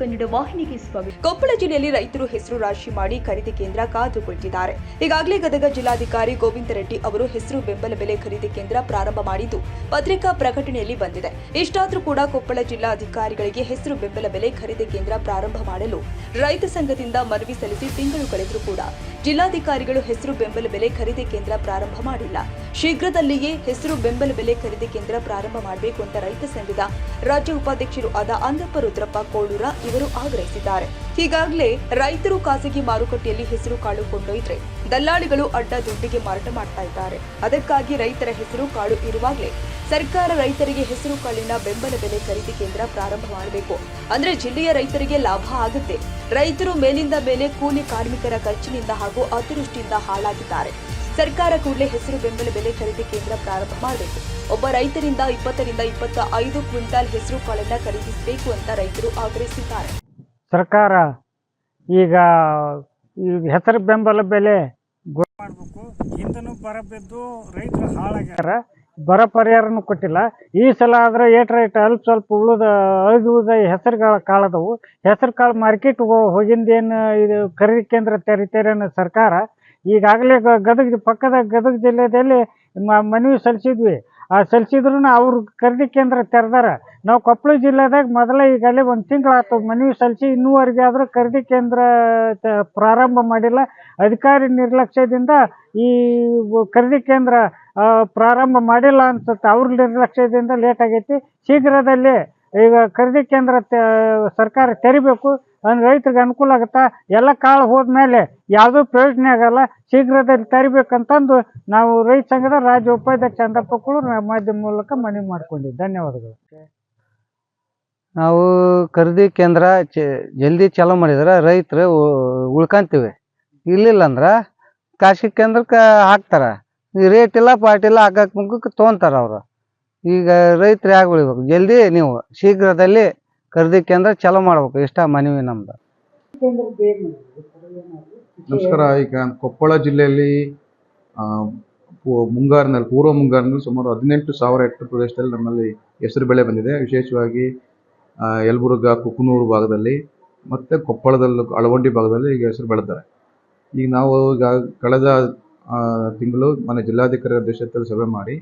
ಕನ್ನಡ ವಾಹಿನಿಗೆ ಸ್ವಾಗತ. ಕೊಪ್ಪಳ ಜಿಲ್ಲೆಯಲ್ಲಿ ರೈತರು ಹೆಸರು ರಾಶಿ ಮಾಡಿ ಖರೀದಿ ಕೇಂದ್ರ ಕಾದು ಕುಳಿತಿದ್ದಾರೆ ಈಗಾಗಲೇ ಗದಗ ಜಿಲ್ಲಾಧಿಕಾರಿ ಗೋವಿಂದ ರೆಡ್ಡಿ ಅವರು ಹೆಸರು ಬೆಂಬಲ ಬೆಲೆ ಖರೀದಿ ಕೇಂದ್ರ ಪ್ರಾರಂಭ ಮಾಡಿದ್ದು ಪತ್ರಿಕಾ ಪ್ರಕಟಣೆಯಲ್ಲಿ ಬಂದಿದೆ. ಇಷ್ಟಾದರೂ ಕೂಡ ಕೊಪ್ಪಳ ಜಿಲ್ಲಾಧಿಕಾರಿಗಳಿಗೆ ಹೆಸರು ಬೆಂಬಲ ಬೆಲೆ ಖರೀದಿ ಕೇಂದ್ರ ಪ್ರಾರಂಭ ಮಾಡಲು ರೈತ ಸಂಘದಿಂದ ಮನವಿ ಸಲ್ಲಿಸಿ ತಿಂಗಳು ಕಳೆದರೂ ಕೂಡ ಜಿಲ್ಲಾಧಿಕಾರಿಗಳು ಹೆಸರು ಬೆಂಬಲ ಬೆಲೆ ಖರೀದಿ ಕೇಂದ್ರ ಪ್ರಾರಂಭ ಮಾಡಿಲ್ಲ. ಶೀಘ್ರದಲ್ಲಿಯೇ ಹೆಸರು ಬೆಂಬಲ ಬೆಲೆ ಖರೀದಿ ಕೇಂದ್ರ ಪ್ರಾರಂಭ ಮಾಡಬೇಕು ಅಂತ ರೈತ ಸಂಘದ ರಾಜ್ಯ ಉಪಾಧ್ಯಕ್ಷರು ಆದ ಅಂದಪ್ಪ ರುದ್ರಪ್ಪ ಕೋಳೂರ ಇವರು ಆಗ್ರಹಿಸಿದ್ದಾರೆ. ಹೀಗಾಗಲೇ ರೈತರು ಖಾಸಗಿ ಮಾರುಕಟ್ಟೆಯಲ್ಲಿ ಹೆಸರು ಕಾಳು ಕೊಂಡೊಯ್ದ್ರೆ ದಲ್ಲಾಳಿಗಳು ಅಡ್ಡ ದುಡ್ಡಿಗೆ ಮಾರಾಟ ಮಾಡ್ತಾ ಇದ್ದಾರೆ. ಅದಕ್ಕಾಗಿ ರೈತರ ಹೆಸರು ಕಾಳು ಇರುವಾಗಲೇ ಸರ್ಕಾರ ರೈತರಿಗೆ ಹೆಸರು ಕಾಳಿನ ಬೆಂಬಲ ಬೆಲೆ ಖರೀದಿ ಕೇಂದ್ರ ಪ್ರಾರಂಭ ಮಾಡಬೇಕು. ಅಂದ್ರೆ ಜಿಲ್ಲೆಯ ರೈತರಿಗೆ ಲಾಭ ಆಗುತ್ತೆ. ರೈತರು ಮೇಲಿಂದ ಮೇಲೆ ಕೂಲಿ ಕಾರ್ಮಿಕರ ಖರ್ಚಿನಿಂದ ಹಾಗೂ ಅತಿವೃಷ್ಟಿಯಿಂದ ಹಾಳಾಗಿದ್ದಾರೆ. ಸರ್ಕಾರ ಕೂಡಲೇ ಹೆಸರು ಬೆಂಬಲ ಬೆಲೆ ಖರೀದಿ ಕೇಂದ್ರ ಪ್ರಾರಂಭ ಮಾಡಬೇಕು. ಒಬ್ಬ ರೈತರಿಂದ ಇಪ್ಪತ್ತರಿಂದ ಇಪ್ಪತ್ತ ಐದು ಕ್ವಿಂಟಾಲ್ ಹೆಸರು ಕಾಳನ್ನ ಖರೀದಿಸಬೇಕು ಅಂತ ರೈತರು ಆಗ್ರಹಿಸಿದ್ದಾರೆ. ಸರ್ಕಾರ ಈಗ ಈ ಹೆಸರು ಬೆಂಬಲ ಬೆಲೆ ಮಾಡಬೇಕು. ರೈತರು ಹಾಳಾಗ್ಯಾರ. ಬರ ಪರಿಹಾರನೂ ಕೊಟ್ಟಿಲ್ಲ. ಈ ಸಲ ಆದ್ರೆ ಏಟ್ ರೇಟ್ ಅಲ್ಪ ಸ್ವಲ್ಪ ಉಳಿದ, ಅಳಿದು ಉಳಿದ ಹೆಸರು ಕಾಳದವು ಹೆಸರು ಕಾಳು ಮಾರ್ಕೆಟ್ ಹೋಗಿಂದೇನು ಇದು ಖರೀದಿ ಕೇಂದ್ರ ತೆರಿತೇರೇನು ಸರ್ಕಾರ ಈಗಾಗಲೇ ಗದಗ ಪಕ್ಕದ ಗದಗ ಜಿಲ್ಲೆಯಲ್ಲಿ ಮನವಿ ಸಲ್ಲಿಸಿದ್ವಿ. ಆ ಸಲ್ಲಿಸಿದ್ರು ಅವ್ರು ಖರೀದಿ ಕೇಂದ್ರ ತೆರೆದಾರ. ನಾವು ಕೊಪ್ಪಳ ಜಿಲ್ಲೆದಾಗ ಮೊದಲ ಈಗಲೇ ಒಂದು ತಿಂಗಳಾಯ್ತು ಮನವಿ ಸಲ್ಲಿಸಿ ಇನ್ನೂವರೆಗೆ ಆದರೂ ಖರೀದಿ ಕೇಂದ್ರ ಪ್ರಾರಂಭ ಮಾಡಿಲ್ಲ. ಅಧಿಕಾರಿ ನಿರ್ಲಕ್ಷ್ಯದಿಂದ ಈ ಖರೀದಿ ಕೇಂದ್ರ ಪ್ರಾರಂಭ ಮಾಡಿಲ್ಲ ಅನ್ಸುತ್ತೆ. ಅವ್ರ ನಿರ್ಲಕ್ಷ್ಯದಿಂದ ಲೇಟ್ ಆಗೈತಿ. ಶೀಘ್ರದಲ್ಲಿ ಈಗ ಖರೀದಿ ಕೇಂದ್ರ ಸರ್ಕಾರ ತೆರಿಬೇಕು. ಅಂದ್ರೆ ರೈತರಿಗೆ ಅನುಕೂಲ ಆಗುತ್ತಾ? ಎಲ್ಲ ಕಾಳು ಹೋದ್ಮೇಲೆ ಯಾವುದೂ ಪ್ರಯೋಜನ ಆಗಲ್ಲ. ಶೀಘ್ರದಲ್ಲಿ ತರಿಬೇಕಂತಂದು ನಾವು ರೈತ ಸಂಘದ ರಾಜ್ಯ ಉಪಾಧ್ಯಕ್ಷ ಚಂದಪ್ಪ ಕೂಡ ಮಾಧ್ಯಮ ಮೂಲಕ ಮನವಿ ಮಾಡ್ಕೊಂಡಿದ್ವಿ ಧನ್ಯವಾದಗಳು. ನಾವು ಖರೀದಿ ಕೇಂದ್ರ ಜಲ್ದಿ ಚಾಲೂ ಮಾಡಿದ್ರೆ ರೈತರು ಉಳ್ಕಂತೀವಿ. ಇಲ್ಲಿಲ್ಲ ಅಂದ್ರೆ ಖಾಸಗಿ ಕೇಂದ್ರಕ್ಕೆ ಹಾಕ್ತಾರ. ರೇಟ್ ಇಲ್ಲ ಪಾಟ್ ಇಲ್ಲ, ಹಾಕಕ್ ಮುಖಕ್ಕೆ ತೊಗೊಂತಾರ ಅವರು. ಈಗ ರೈತರು ಯಾಕೆ ಬೆಳಿಬೇಕು ಜಲ್ದಿ ನೀವು ಶೀಘ್ರದಲ್ಲಿ ಖರೀದಿ ಕೇಂದ್ರ ಚಾಲೂ ಮಾಡ್ಬೇಕು. ಇಷ್ಟ ಮನವಿ ನಮ್ದು. ನಮಸ್ಕಾರ. ಈಗ ಕೊಪ್ಪಳ ಜಿಲ್ಲೆಯಲ್ಲಿ ಮುಂಗಾರಿನಲ್ಲಿ, ಪೂರ್ವ ಮುಂಗಾರಿನಲ್ಲಿ ಸುಮಾರು ಹದಿನೆಂಟು ಸಾವಿರ ಹೆಕ್ಟರ್ ಪ್ರದೇಶದಲ್ಲಿ ನಮ್ಮಲ್ಲಿ ಹೆಸರು ಬೆಳೆ ಬಂದಿದೆ. ವಿಶೇಷವಾಗಿ ಯಲಬುರ್ಗ, ಕುಕನೂರು ಭಾಗದಲ್ಲಿ ಮತ್ತು ಕೊಪ್ಪಳದಲ್ಲೂ, ಅಳವಂಡಿ ಭಾಗದಲ್ಲಿ ಈಗ ಹೆಸರು ಬೆಳೆದಿದ್ದಾರೆ. ಈಗ ನಾವು ಈಗ ಕಳೆದ ತಿಂಗಳು ಮನೆ ಜಿಲ್ಲಾಧಿಕಾರಿ ಅಧ್ಯಕ್ಷತೆಯಲ್ಲಿ ಸಭೆ ಮಾಡಿ,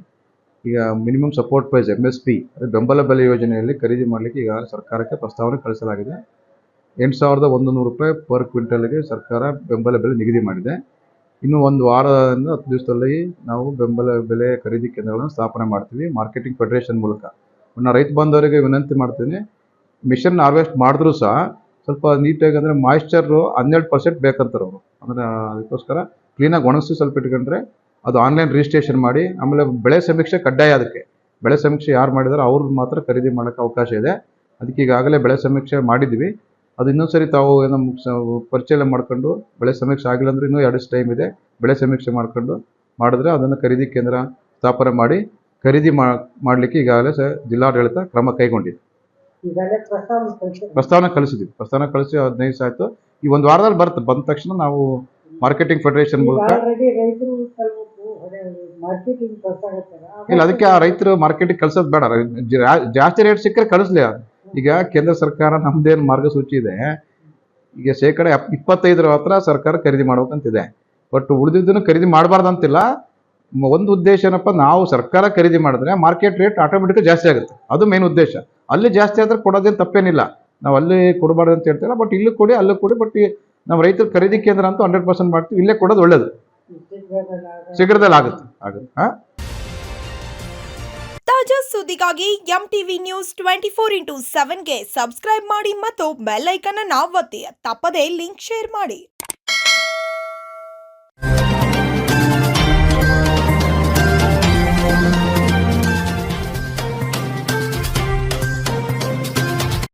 ಈಗ minimum support price M S P ಬೆಂಬಲ ಬೆಲೆ ಯೋಜನೆಯಲ್ಲಿ ಖರೀದಿ ಮಾಡಲಿಕ್ಕೆ ಈಗ ಸರ್ಕಾರಕ್ಕೆ ಪ್ರಸ್ತಾವನೆ ಕಳಿಸಲಾಗಿದೆ. ಎಂಟು ಸಾವಿರದ ಒಂದು ನೂರು ರೂಪಾಯಿ ಪರ್ ಕ್ವಿಂಟಲ್ಗೆ ಸರ್ಕಾರ ಬೆಂಬಲ ಬೆಲೆ ನಿಗದಿ ಮಾಡಿದೆ. ಇನ್ನು ಒಂದು ವಾರದಿಂದ ಹತ್ತು ದಿವಸದಲ್ಲಿ ನಾವು ಬೆಂಬಲ ಬೆಲೆ ಖರೀದಿ ಕೇಂದ್ರಗಳನ್ನು ಸ್ಥಾಪನೆ ಮಾಡ್ತೀವಿ, ಮಾರ್ಕೆಟಿಂಗ್ ಫೆಡರೇಷನ್ ಮೂಲಕ. ನಾನು ರೈತ ಬಾಂಧವರಿಗೆ ವಿನಂತಿ ಮಾಡ್ತೀನಿ, ಮಿಷನ್ ಹಾರ್ವೆಸ್ಟ್ ಮಾಡಿದ್ರೂ ಸಹ ಸ್ವಲ್ಪ ನೀಟಾಗಿ ಅಂದರೆ ಮಾಯಿಶ್ಚರು ಹನ್ನೆರಡು ಪರ್ಸೆಂಟ್ ಬೇಕಂತಾರೆ ಅವರು. ಅಂದರೆ ಅದಕ್ಕೋಸ್ಕರ ಕ್ಲೀನಾಗಿ ಒಣಗಿಸಿ ಸ್ವಲ್ಪ ಇಟ್ಕೊಂಡ್ರೆ ಅದು ಆನ್ಲೈನ್ ರಿಜಿಸ್ಟ್ರೇಷನ್ ಮಾಡಿ, ಆಮೇಲೆ ಬೆಳೆ ಸಮೀಕ್ಷೆ ಕಡ್ಡಾಯ ಅದಕ್ಕೆ. ಬೆಳೆ ಸಮೀಕ್ಷೆ ಯಾರು ಮಾಡಿದಾರೋ ಅವ್ರದ್ದು ಮಾತ್ರ ಖರೀದಿ ಮಾಡೋಕ್ಕೆ ಅವಕಾಶ ಇದೆ. ಅದಕ್ಕೆ ಈಗಾಗಲೇ ಬೆಳೆ ಸಮೀಕ್ಷೆ ಮಾಡಿದ್ವಿ. ಅದು ಇನ್ನೊಂದು ಸರಿ ತಾವು ಏನೋ ಪರಿಚಯ ಮಾಡ್ಕೊಂಡು ಬೆಳೆ ಸಮೀಕ್ಷೆ ಆಗಿಲ್ಲ ಅಂದರೆ ಇನ್ನೂ ಎರಡು ಟೈಮ್ ಇದೆ. ಬೆಳೆ ಸಮೀಕ್ಷೆ ಮಾಡ್ಕೊಂಡು ಮಾಡಿದ್ರೆ ಅದನ್ನು ಖರೀದಿ ಕೇಂದ್ರ ಸ್ಥಾಪನೆ ಮಾಡಿ, ಖರೀದಿ ಮಾಡಲಿಕ್ಕೆ ಈಗಾಗಲೇ ಜಿಲ್ಲಾಡಳಿತ ಕ್ರಮ ಕೈಗೊಂಡಿದೆ. ಪ್ರಸ್ತಾವನೆ ಕಳಿಸಿದ್ವಿ. ಪ್ರಸ್ತಾವನೆ ಕಳಿಸಿ ಹದಿನೈದು ದಿವಸ ಆಯಿತು. ಈ ಒಂದು ವಾರದಲ್ಲಿ ಬರುತ್ತೆ. ಬಂದ ತಕ್ಷಣ ನಾವು ಮಾರ್ಕೆಟಿಂಗ್ ಫೆಡರೇಷನ್ ಮೂಲಕ ಇಲ್ಲ ಅದಕ್ಕೆ ಆ ರೈತರು ಮಾರ್ಕೆಟಿಗೆ ಕಳ್ಸೋದು ಬೇಡ. ಜಾಸ್ತಿ ರೇಟ್ ಸಿಕ್ಕರೆ ಕಳಿಸ್ಲಿ. ಈಗ ಕೇಂದ್ರ ಸರ್ಕಾರ ನಮ್ದೇನು ಮಾರ್ಗಸೂಚಿ ಇದೆ. ಈಗ ಶೇಕಡ ಇಪ್ಪತ್ತೈದರ ಹತ್ರ ಸರ್ಕಾರ ಖರೀದಿ ಮಾಡ್ಬೇಕಂತಿದೆ. ಬಟ್ ಉಳಿದಿದ್ದನ್ನು ಖರೀದಿ ಮಾಡಬಾರ್ದಂತಿಲ್ಲ. ಒಂದು ಉದ್ದೇಶ ಏನಪ್ಪ, ನಾವು ಸರ್ಕಾರ ಖರೀದಿ ಮಾಡಿದ್ರೆ ಮಾರ್ಕೆಟ್ ರೇಟ್ ಆಟೋಮೆಟಿಕ್ ಜಾಸ್ತಿ ಆಗುತ್ತೆ. ಅದು ಮೇನ್ ಉದ್ದೇಶ. ಅಲ್ಲಿ ಜಾಸ್ತಿ ಆದ್ರೆ ಕೊಡೋದೇನು ತಪ್ಪೇನಿಲ್ಲ. ನಾವು ಅಲ್ಲಿ ಕೊಡಬಾರ್ದು ಅಂತ ಹೇಳ್ತಾರೆ ಬಟ್ ಇಲ್ಲಿ ಕೊಡಿ, ಅಲ್ಲೂ ಕೊಡಿ ಬಟ್ ನಾವು ರೈತರ ಖರೀದಿ ಕೇಂದ್ರ ಅಂತೂ ಹಂಡ್ರೆಡ್ ಪರ್ಸೆಂಟ್ ಮಾಡ್ತೀವಿ. ಇಲ್ಲೇ ಕೊಡೋದು ಒಳ್ಳೇದು. ಶೀಘ್ರದಲ್ಲಿ ಆಗುತ್ತೆ. ಆಗುತ್ತೆ. ತಾಜಾ ಸುದ್ದಿಗಾಗಿ M TV news twenty four into ಸೆವೆನ್ಗೆ subscribe ಮಾಡಿ ಮತ್ತು ಬೆಲ್ ಐಕನ್ ಅನ್ನು ಒತ್ತಿ. ತಪ್ಪದೇ ಲಿಂಕ್ ಶೇರ್ ಮಾಡಿ.